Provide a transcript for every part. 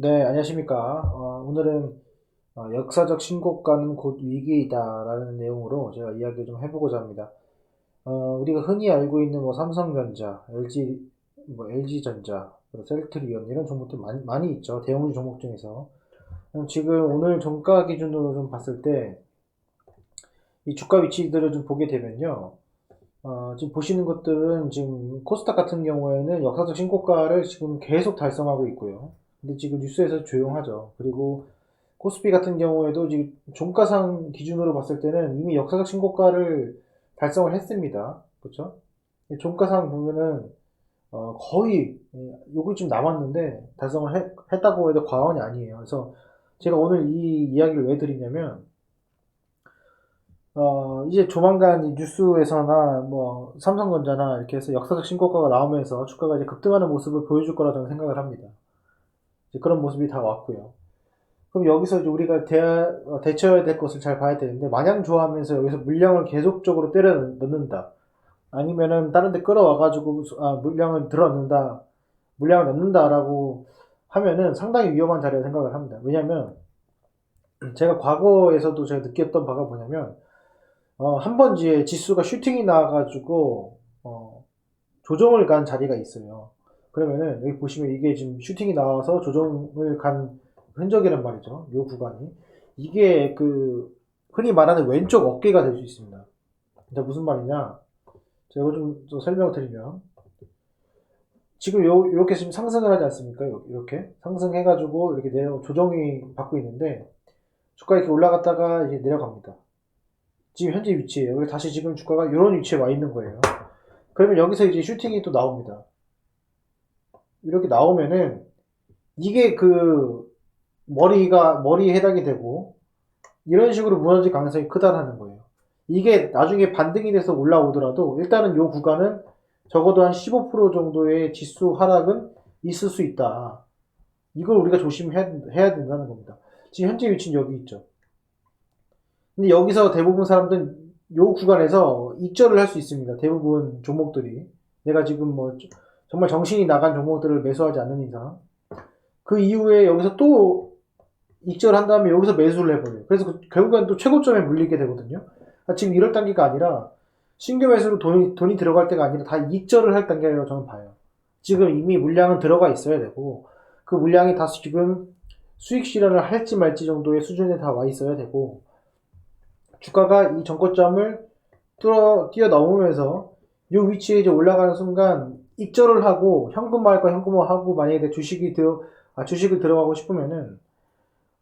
네, 안녕하십니까. 어, 오늘은 어, 역사적 신고가는 곧 위기이다라는 내용으로 제가 이야기를 좀 해보고자 합니다. 어, 우리가 흔히 알고 있는 뭐 삼성전자, LG, 뭐 LG전자, 셀트리온 이런 종목들 많이, 많이 있죠. 대형주 종목 중에서. 음, 지금 오늘 종가 기준으로 좀 봤을 때 이 주가 위치들을 좀 보게 되면요. 어, 지금 보시는 것들은 지금 코스닥 같은 경우에는 역사적 신고가를 지금 계속 달성하고 있고요. 근데 지금 뉴스에서 조용하죠. 그리고 코스피 같은 경우에도 지금 종가상 기준으로 봤을 때는 이미 역사적 신고가를 달성을 했습니다. 그렇죠? 종가상 보면은 어, 거의 예, 요거 좀 남았는데 달성을 했, 했다고 해도 과언이 아니에요. 그래서 제가 오늘 이 이야기를 왜 드리냐면 어, 이제 조만간 이 뉴스에서나 뭐 삼성전자나 이렇게 해서 역사적 신고가가 나오면서 주가가 이제 급등하는 모습을 보여줄 거라 저는 생각을 합니다. 그런 모습이 다 왔고요. 그럼 여기서 이제 우리가 대, 어, 대처해야 될 것을 잘 봐야 되는데 마냥 좋아하면서 여기서 물량을 계속적으로 때려 넣는다. 아니면은 다른 데 끌어와가지고 아, 물량을 들어 넣는다. 물량을 넣는다라고 하면은 상당히 위험한 자리라 생각을 합니다. 왜냐면 제가 과거에서도 제가 느꼈던 바가 뭐냐면 어, 한번 이제 지수가 슈팅이 나와가지고 어, 조정을 간 자리가 있어요. 그러면은 여기 보시면 이게 지금 슈팅이 나와서 조정을 간 흔적이란 말이죠. 이 구간이 이게 그 흔히 말하는 왼쪽 어깨가 될 수 있습니다. 자 무슨 말이냐? 제가 좀, 좀 설명을 드리면 지금 요 이렇게 지금 상승을 하지 않습니까? 요- 이렇게 상승해가지고 이렇게 내려 조정이 받고 있는데 주가 이렇게 올라갔다가 이제 내려갑니다. 지금 현재 위치에요. 다시 지금 주가가 이런 위치에 와 있는 거예요. 그러면 여기서 이제 슈팅이 또 나옵니다. 이렇게 나오면은 이게 그 머리가 머리에 해당이 되고 이런 식으로 무너질 가능성이 크다는 거예요. 이게 나중에 반등이 돼서 올라오더라도 일단은 요 구간은 적어도 한 15% 정도의 지수 하락은 있을 수 있다. 이걸 우리가 조심해야 해야 된다는 겁니다. 지금 현재 위치는 여기 있죠. 근데 여기서 대부분 사람들은 요 구간에서 익절을 할 수 있습니다. 대부분 종목들이. 내가 지금 뭐 정말 정신이 나간 종목들을 매수하지 않는 이상. 그 이후에 여기서 또 익절한 다음에 여기서 매수를 해버려요. 그래서 그- 결국엔 또 최고점에 물리게 되거든요. 아, 지금 이럴 단계가 아니라 신규 매수로 돈이, 돈이 들어갈 때가 아니라 다 익절을 할 단계라고 저는 봐요. 지금 이미 물량은 들어가 있어야 되고 그 물량이 다시 지금 수익 실현을 할지 말지 정도의 수준에 다 와 있어야 되고 주가가 이 뚫어 뛰어넘으면서 이 위치에 이제 올라가는 순간 익절을 하고 현금화할까 현금화 하고 만약에 내 주식이 들어 아, 주식을 들어가고 싶으면은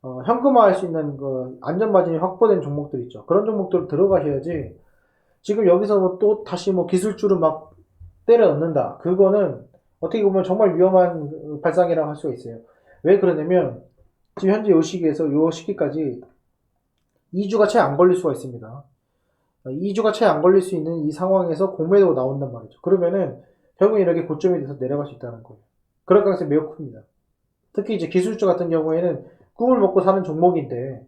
어, 현금화할 수 있는 그 안전 마진이 확보된 종목들 있죠. 그런 종목들 들어가셔야지 지금 여기서 뭐 또 다시 뭐 기술주를 막 때려 넣는다. 그거는 어떻게 보면 정말 위험한 그 발상이라고 할 수가 있어요. 왜 그러냐면 지금 현재 요 시기에서 요 시기까지 2주가 채 안 걸릴 수가 있습니다. 2주가 채 안 걸릴 수 있는 이 상황에서 공매도가 나온단 말이죠. 그러면은 결국 이렇게 고점이 돼서 내려갈 수 있다는 거예요. 그럴 가능성이 매우 큽니다. 특히 이제 기술주 같은 경우에는 꿈을 먹고 사는 종목인데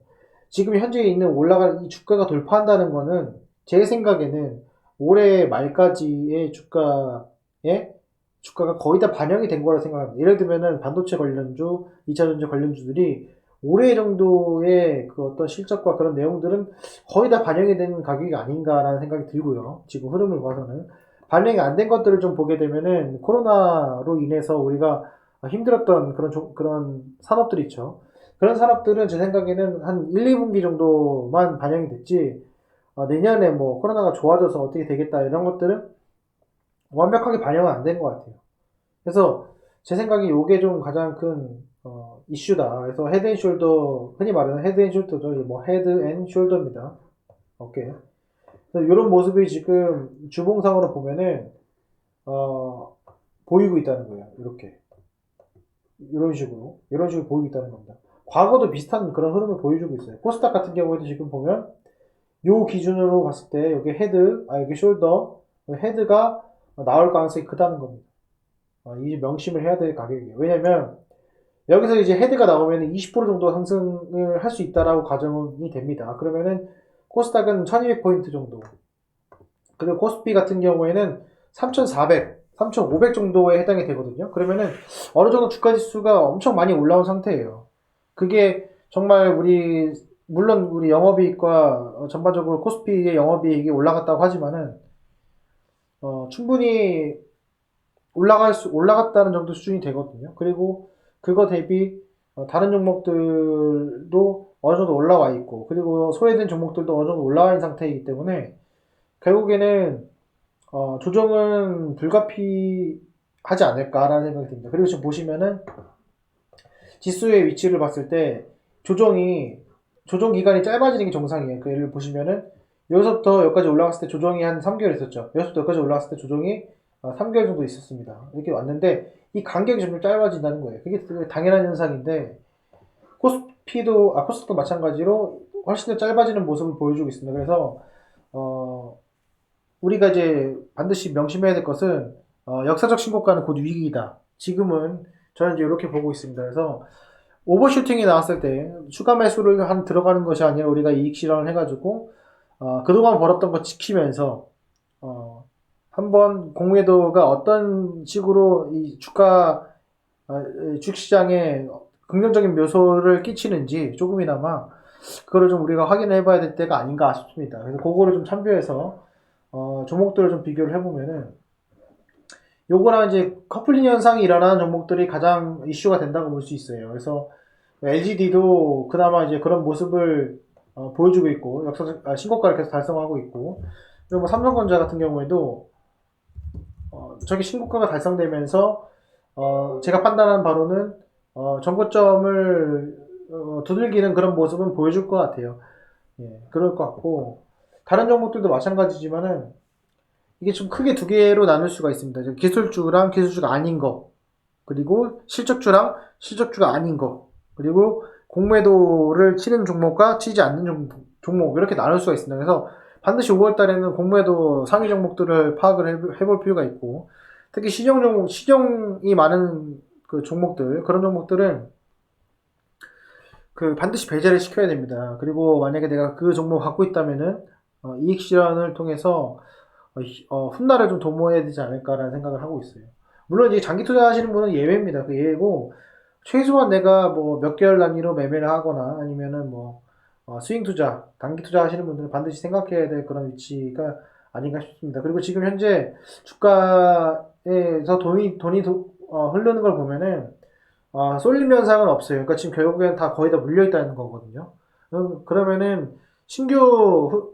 지금 현재 있는 올라가는 이 주가가 돌파한다는 거는 제 생각에는 올해 말까지의 주가에 주가가 거의 다 반영이 된 거라 생각합니다. 예를 들면은 반도체 관련주, 2차전지 관련주들이 올해 정도의 그 어떤 실적과 그런 내용들은 거의 다 반영이 된 가격이 아닌가라는 생각이 들고요. 지금 흐름을 봐서는. 반영이 안 된 것들을 좀 보게 되면은 코로나로 인해서 우리가 힘들었던 그런, 종- 그런 산업들 있죠. 그런 산업들은 제 생각에는 한 1, 2분기 정도만 반영이 됐지, 어, 내년에 뭐 코로나가 좋아져서 어떻게 되겠다 이런 것들은 완벽하게 반영은 안 된 것 같아요. 그래서 제 생각에 이게 좀 가장 큰 어, 이슈다. 그래서 헤드 앤 숄더 흔히 말하는 헤드 앤 숄더죠. 뭐 헤드 앤 숄더입니다. 오케 이런 모습이 지금 주봉상으로 보면은 어, 보이고 있다는 거예요. 이렇게 이런 식으로 이런 식으로 보이고 있다는 겁니다. 과거도 비슷한 그런 흐름을 보여주고 있어요. 코스닥 같은 경우에도 지금 보면 요 기준으로 봤을 때 여기 헤드, 아 여기 숄더, 헤드가 나올 가능성이 크다는 겁니다. 어, 이 명심을 해야 될 가격이에요. 왜냐면 여기서 이제 헤드가 나오면 20% 정도 상승을 할 수 있다라고 가정이 됩니다. 그러면은 코스닥은 1200포인트 정도. 그리고 코스피 같은 경우에는 3400, 3,500 정도에 해당이 되거든요. 그러면은 어느 정도 주가 지수가 엄청 많이 올라온 상태예요. 그게 정말 우리 물론 우리 영업이익과 어, 전반적으로 코스피의 영업이익이 올라갔다고 하지만은 어, 충분히 올라갈 수 올라갔다는 정도 수준이 되거든요. 그리고 그거 대비 어, 다른 종목들도 어느 정도 올라와 있고 그리고 소외된 종목들도 어느 정도 올라와 있는 상태이기 때문에 결국에는 어, 조정은 불가피하지 않을까라는 생각이 듭니다. 그리고 지금 보시면은 지수의 위치를 봤을 때 조정이 조정 기간이 짧아지는 게 정상이에요. 그 예를 보시면은 여기서부터 여기까지 올라갔을 때 조정이 한 3개월 있었죠. 여기서부터 여기까지 올라갔을 때 조정이 어, 3개월 정도 있었습니다. 이렇게 왔는데 이 간격이 점점 짧아진다는 거예요. 그게 당연한 현상인데 코스피도 아 코스피도 마찬가지로 훨씬 더 짧아지는 모습을 보여주고 있습니다. 그래서 어 우리가 이제 반드시 명심해야 될 것은 어, 역사적 신고가는 곧 위기이다. 지금은 저는 이제 이렇게 보고 있습니다. 그래서 오버슈팅이 나왔을 때 추가 매수를 한 들어가는 것이 아니라 우리가 이익 실현을 해가지고 어, 그동안 벌었던 거 지키면서 어, 한번 공매도가 어떤 식으로 이 주가 어, 주식시장에 긍정적인 묘소를 끼치는지 조금이나마 그거를 좀 우리가 확인해 봐야 될 때가 아닌가 싶습니다. 그래서 그거를 좀 참조해서 어, 종목들을 좀 비교를 해보면은 요거랑 이제 커플링 현상이 일어나는 종목들이 가장 이슈가 된다고 볼 수 있어요. 그래서 LGD도 그나마 이제 그런 모습을 어, 보여주고 있고 역사적 아, 신고가를 계속 달성하고 있고 그리고 뭐 삼성전자 같은 경우에도 어, 저기 신고가가 달성되면서 어, 제가 판단한 바로는 어, 정고점을 어, 두들기는 그런 모습은 보여줄 것 같아요. 예, 그럴 것 같고 다른 종목들도 마찬가지지만은 이게 좀 크게 두 개로 나눌 수가 있습니다. 기술주랑 기술주가 아닌 거, 그리고 실적주랑 실적주가 아닌 거, 그리고 공매도를 치는 종목과 치지 않는 종목, 종목 이렇게 나눌 수가 있습니다. 그래서 반드시 5월 달에는 공매도 상위 종목들을 파악을 해- 해볼 필요가 있고, 특히 시정 종목, 시정이 많은 그 종목들, 그런 종목들은 그 반드시 배제를 시켜야 됩니다. 그리고 만약에 내가 그 종목 갖고 있다면은 어, 이익 실현을 통해서 어, 히- 어, 훗날을 좀 도모해야 되지 않을까라는 생각을 하고 있어요. 물론 이제 장기 투자하시는 분은 예외입니다. 그 예외고 최소한 내가 뭐 몇 개월 단위로 매매를 하거나 아니면은 뭐 어, 스윙 투자, 단기 투자 하시는 분들은 반드시 생각해야 될 그런 위치가 아닌가 싶습니다. 그리고 지금 현재 주가에서 돈이 돈이 도- 어, 흐르는 걸 보면은 어, 쏠림 현상은 없어요. 그러니까 지금 결국엔 다 거의 다 물려 있다는 거거든요. 음, 그러면은 신규 후-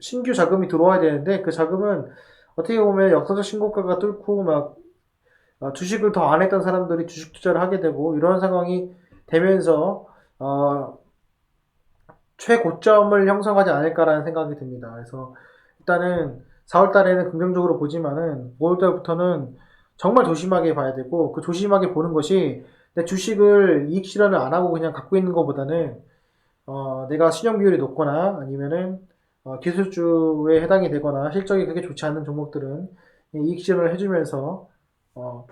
신규 자금이 들어와야 되는데 그 자금은 어떻게 보면 역사적 신고가가 뚫고 막 어, 주식을 더 안 했던 사람들이 주식 투자를 하게 되고 이런 상황이 되면서 어, 최고점을 형성하지 않을까라는 생각이 듭니다. 그래서 일단은 4월 달에는 긍정적으로 보지만은 5월 달부터는 정말 조심하게 봐야 되고 그 조심하게 보는 것이 내 주식을 이익 실현을 안 하고 그냥 갖고 있는 것보다는 어, 내가 신용 비율이 높거나 아니면은 어, 기술주에 해당이 되거나 실적이 그렇게 좋지 않는 종목들은 이 이익 실현을 해주면서 어,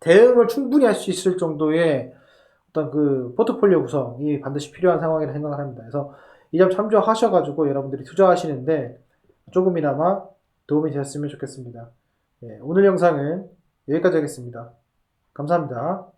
대응을 충분히 할 수 있을 정도의 어떤 그 포트폴리오 구성이 반드시 필요한 상황이라 생각을 합니다. 그래서 이 점 참조하셔가지고 여러분들이 투자하시는데 조금이나마 도움이 되었으면 좋겠습니다. 예, 오늘 영상은 여기까지 하겠습니다. 감사합니다.